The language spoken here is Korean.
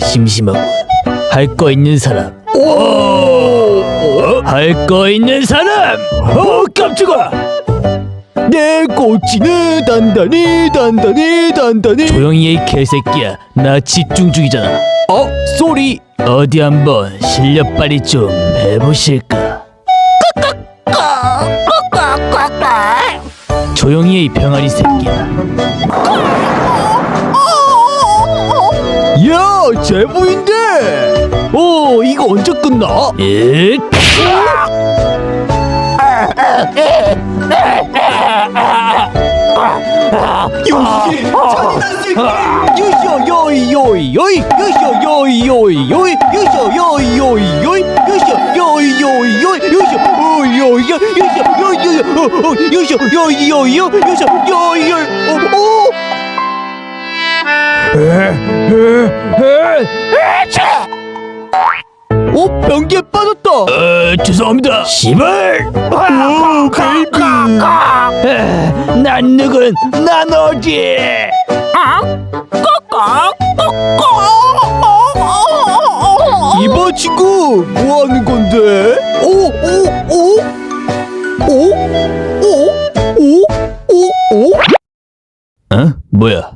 심심하고 할 거 있는 사람. 할 거 있는 사람! 어 깜짝아! 내 꼬치는 단단히 단단히 단단히. 조용히 해이 개새끼야. 나 집중 중이잖아. 어 쏘리. 어디 한번 실력 발휘 좀 해보실까? 조용히 해이 병아리 새끼야 제보인데 오 이거 언제 끝나? 에 요시 잔인한 새끼 요쇼 요이 요이 요이 요쇼 요이 요이 요이 요쇼 요이 요이 요이 요쇼 요이 요이 요이 요쇼 요이 요이 요쇼 요이 요이 어, 어, 요쇼 요이 요이 요 요쇼 요이 요이 오오 어? 변기에 빠졌다. 어, 죄송합니다. 시발. 아, 오, 베이비. 난 누군? 난 어디? 어? 이봐 친구, 뭐 하는 건데? 오, 오, 오, 오, 오, 오, 오, 오. 어? 뭐야?